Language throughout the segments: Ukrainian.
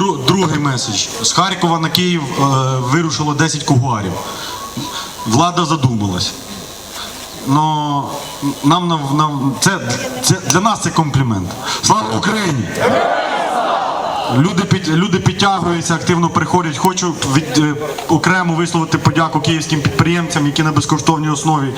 дру, другий меседж. З Харкова на Київ е, вирушило 10 кугуарів. Влада задумалась. Но нам, нам, це, це для нас це комплімент. Слава Україні! Люди, під, люди підтягуються, активно приходять. Хочу від, е, окремо висловити подяку київським підприємцям, які на безкоштовній основі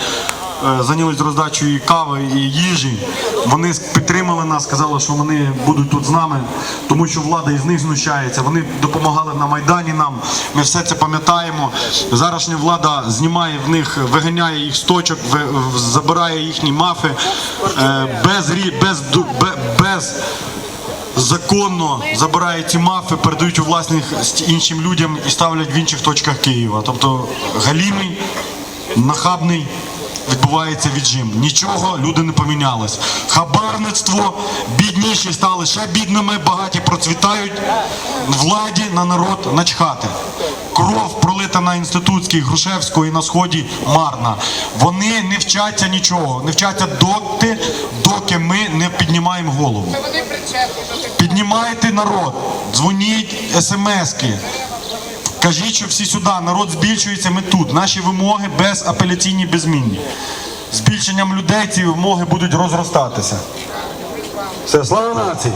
зайнялись роздачею кави і їжі. Вони підтримали нас, сказали, що вони будуть тут з нами, тому що влада із них знущається. Вони допомагали на Майдані нам. Ми все це пам'ятаємо. Зарашня влада знімає в них, виганяє їх з точок, забирає їхні мафи е, без, без, без законно забирають ці мафи, передають у власність іншим людям і ставлять в інших точках Києва. Тобто галімий, нахабний відбувається віджим. Нічого люди не помінялись. Хабарництво, бідніші стали ще бідними, багаті процвітають. Владі на народ начхати. Кров пролита на інститутській, Грушевського і на сході марна. Вони не вчаться нічого, не вчаться доти, доки ми не піднімаємо голову. Піднімайте народ, дзвоніть смски. Кажіть, що всі сюди, народ збільшується, ми тут. Наші вимоги безапеляційні, безмінні. Збільшенням людей ці вимоги будуть розростатися. Все, слава нації!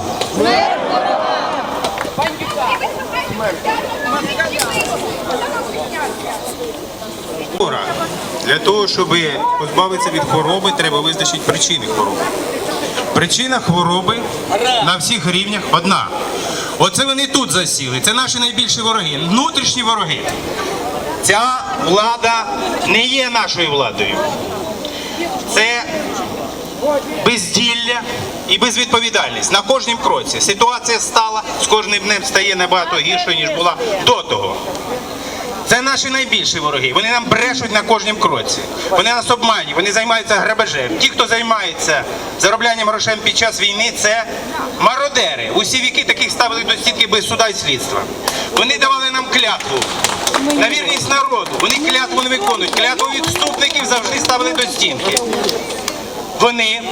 Для того, щоб позбавитися від хвороби, треба визначити причини хвороби. Причина хвороби на всіх рівнях одна. Оце вони тут засіли. Це наші найбільші вороги, внутрішні вороги. Ця влада не є нашою владою. Це безділля і безвідповідальність на кожнім кроці. Ситуація стала з кожним днем стає набагато гіршою, ніж була до того. Це наші найбільші вороги. Вони нам брешуть на кожнім кроці. Вони нас обманюють, вони займаються грабежем. Ті, хто займається зароблянням грошей під час війни, це мародери. Усі віки таких ставили до стінки без суда і слідства. Вони давали нам клятву. На вірність народу. Вони клятву не виконують. Клятву відступників завжди ставили до стінки. Вони,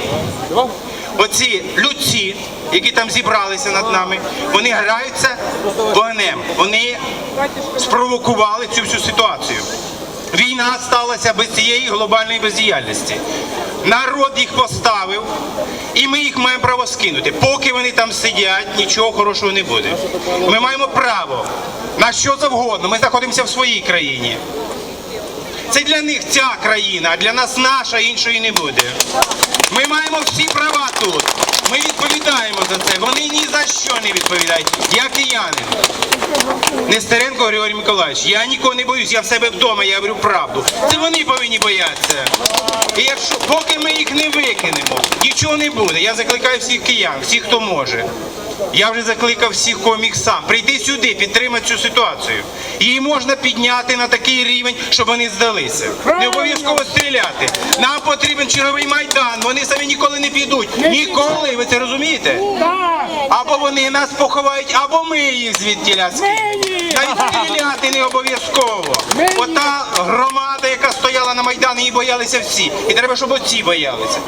оці людці, які там зібралися над нами, вони граються вогнем. Вони спровокували цю всю ситуацію. Війна сталася без цієї глобальної бездіяльності. Народ їх поставив, і ми їх маємо право скинути. Поки вони там сидять, нічого хорошого не буде. Ми маємо право на що завгодно. Ми знаходимося в своїй країні. Це для них ця країна, а для нас наша іншої не буде. Ми маємо всі права тут. Ми відповідаємо за це. Вони ні за що не відповідають. Я киянин. Нестеренко Григорій Миколаївич, я нікого не боюсь, я в себе вдома, я говорю правду. Це вони повинні боятися. І якщо поки ми їх не викинемо, нічого не буде. Я закликаю всіх киян, всіх, хто може. Я вже закликав всіх, кого міг сам. Прийти сюди, підтримати цю ситуацію. Її можна підняти на такий рівень, щоб вони здалися. Не обов'язково стріляти. Нам потрібен черговий майдан. Вони самі ніколи не підуть. Ніколи. Ви це розумієте? Або вони нас поховають, або ми їх звідтіля скинемо. Навіть стріляти не обов'язково. Ота громада, яка стояла на Майдані, її боялися всі. І треба, щоб оці боялися.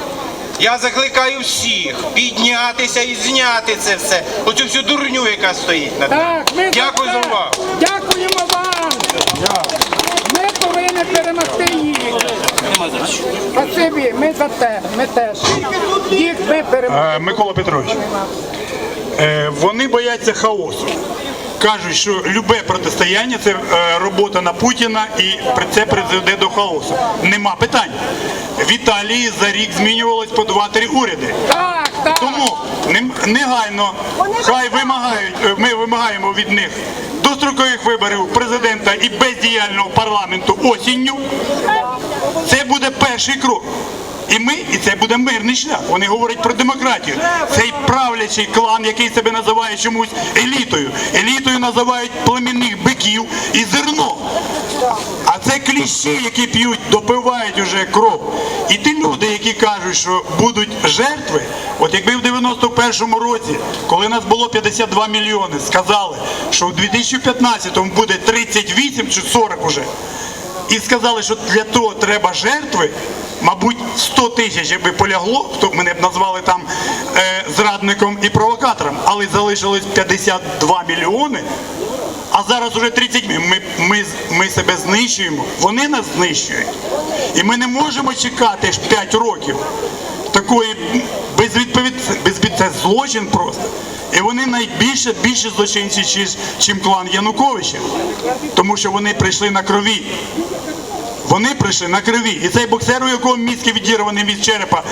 Я закликаю всіх піднятися і зняти це все. Оцю всю дурню, яка стоїть над нами. Так, ми Дякую за увагу. Дякуємо вам. Ми повинні перемогти їх. Спасибі, ми за те, ми теж. Їх ми переможемо. Е, Микола Петрович, е, вони бояться хаосу. Кажуть, що любе протистояння це е, робота на Путіна і це призведе до хаосу. Нема питань. В Італії за рік змінювалось по два-три уряди. Тому негайно хай вимагають, е, ми вимагаємо від них дострокових виборів президента і бездіяльного парламенту осінню. Це буде перший крок. І ми, і це буде мирний шлях. Вони говорять про демократію. Цей правлячий клан, який себе називає чомусь елітою. Елітою називають племінних биків і зерно. А це кліщі, які п'ють, допивають уже кров. І ті люди, які кажуть, що будуть жертви, от якби в 91-му році, коли нас було 52 мільйони, сказали, що в 2015-му буде 38 чи 40 уже. І сказали, що для того треба жертви, мабуть, 100 тисяч, якби полягло, то мене б назвали там е, зрадником і провокатором, але залишилось 52 мільйони. А зараз уже 30 мільйонів. Ми, ми, ми себе знищуємо, вони нас знищують. І ми не можемо чекати ж 5 років такої. Злочин просто. І вони найбільше більше злочинці, чим, чим клан Януковича. Тому що вони прийшли на крові. Вони прийшли на криві. І цей боксер, у якого мізки відірваний від черепа,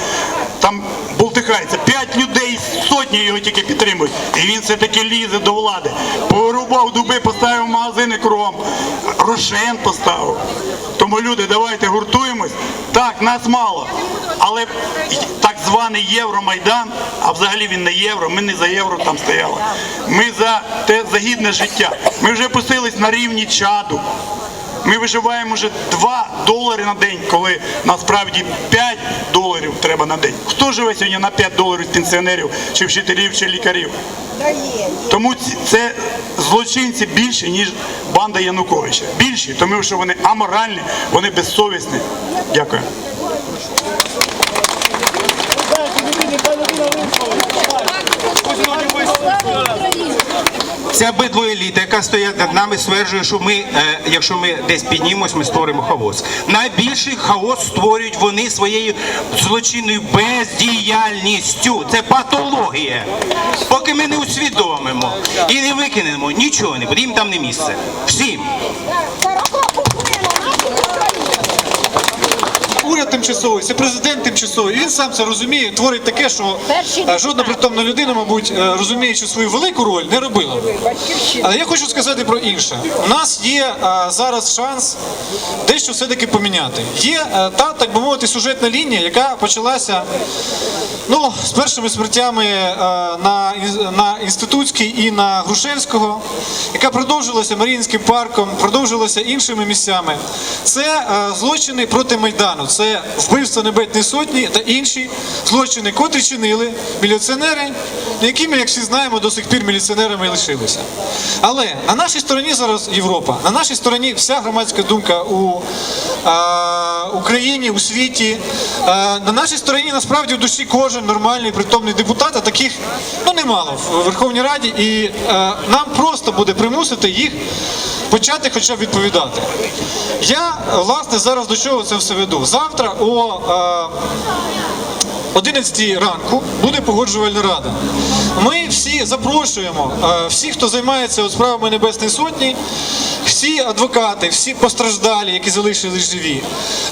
там болтихається. П'ять людей сотні його тільки підтримують. І він все-таки лізе до влади. Повирубав дуби, поставив магазини кругом. Рошен поставив. Тому люди, давайте гуртуємось. Так, нас мало. Але так званий Євромайдан, а взагалі він не євро, ми не за євро там стояли. Ми за те за гідне життя. Ми вже пустились на рівні чаду. Ми виживаємо вже 2 долари на день, коли насправді 5 доларів треба на день. Хто живе сьогодні на 5 доларів пенсіонерів, чи вчителів, чи лікарів? Тому це злочинці більше, ніж банда Януковича. Більші, тому що вони аморальні, вони безсовісні. Дякую. Ця бидвоеліта, яка стоїть над нами, стверджує, що ми, е, якщо ми десь піднімемось, ми створимо хаос. Найбільший хаос створюють вони своєю злочинною бездіяльністю. Це патологія. Поки ми не усвідомимо і не викинемо, нічого не буде. Їм там не місце. Всім. Уряд тимчасовий, це президент тимчасовий. І він сам це розуміє, творить таке, що е, жодна притомна людина, мабуть, е, розуміючи свою велику роль, не робила. Але я хочу сказати про інше. У нас є е, зараз шанс дещо все-таки поміняти. Є та, так би мовити, сюжетна лінія, яка почалася ну, з першими смертями на, на Інститутській і на Грушевського, яка продовжилася Маріїнським парком, продовжилася іншими місцями. Це злочини проти Майдану, це вбивство Небесної Сотні та інші злочини, котрі чинили міліціонери, якими, як всі знаємо, до сих пір міліціонерами лишилися. Але на нашій стороні зараз Європа, на нашій стороні вся громадська думка у е, Україні, у світі. Е, на нашій стороні насправді в душі кожен нормальний притомний депутат, а таких ну немало в Верховній Раді, і е, нам просто буде примусити їх почати хоча б відповідати. Я власне зараз до чого це все веду. Завтра о е, 11 ранку буде погоджувальна рада. Ми всі запрошуємо, е, всі, хто займається справами Небесної Сотні, всі адвокати, всі постраждалі, які залишились живі,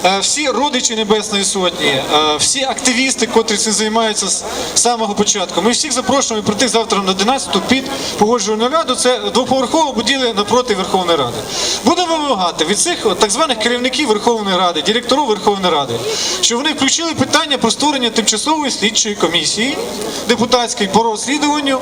е, всі родичі Небесної Сотні, е, всі активісти, котрі цим займаються з самого початку. Ми всіх запрошуємо прийти завтра на 11-ту під погоджувальну раду. Це двоповерхова будівля напроти Верховної Ради. Будемо вимагати від цих так званих керівників Верховної Ради, директорів Верховної Ради, щоб вони включили питання про створення тимчасової слідчої комісії депутатської по розслідуванню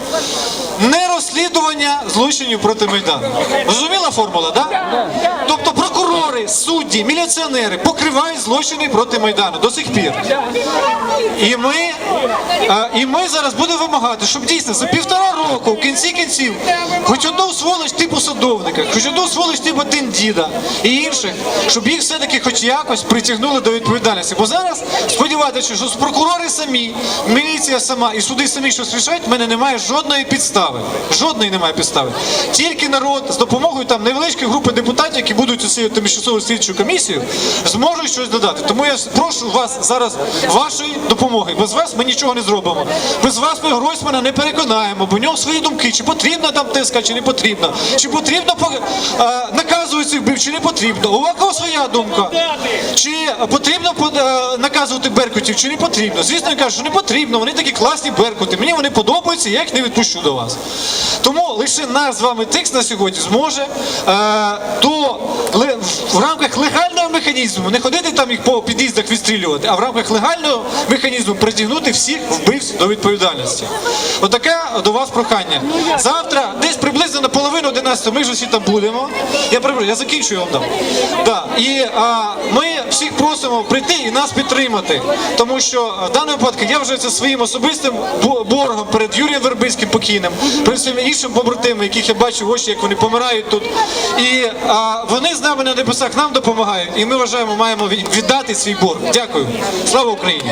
не розслідування злочинів проти Майдану. Зрозуміла формула, так? Да? Тобто прокурори, судді, міліціонери покривають злочини проти Майдану до сих пір. І ми, е, і ми зараз будемо вимагати, щоб дійсно за півтора року, в кінці кінців, хоч одну сволоч типу садовника, хоч одну сволоч типу діда і інших, щоб їх все-таки хоч якось притягнули до відповідальності. Бо зараз сподіватися, що прокурори самі, міліція сама і суди самі щось рішають, в мене немає жодної підстави. Жодної немає підстави. Тільки народ з допомогою там невеличкої групи депутатів, які будуть у цій тимчасову слідчу комісію, зможуть щось додати. Тому я прошу вас зараз вашої допомоги. Без вас ми нічого не зробимо. Без вас ми Гройсмана не переконаємо, бо в нього свої думки, чи потрібна там тиска, чи не потрібна, чи потрібно е, наказувати цих вбив, чи не потрібно. У кого своя думка. Чи потрібно е, наказувати беркутів, чи не потрібно. Звісно, я кажу, що не потрібно. Вони такі класні беркути. Мені вони подобаються, я їх не відпущу до вас. Тому лише наш з вами текст на сьогодні зможе е, до ле- в рамках легального механізму не ходити там їх по під'їздах відстрілювати, а в рамках легального механізму притягнути всіх вбивць до відповідальності. Отаке до вас прохання. Завтра, десь приблизно на половину 11 ми ж усі там будемо. Я я закінчую вам дам. Да. І а, ми всіх просимо прийти і нас підтримати. Тому що е, в даному випадку я вже це своїм особистим боргом перед Юрієм Вербицьким покійним, перед своїми іншими побратимами, яких я бачу очі, як вони помирають тут. І а, вони з нами на небесах нам допомагають, і ми вважаємо, маємо віддати свій борг. Дякую. Слава Україні!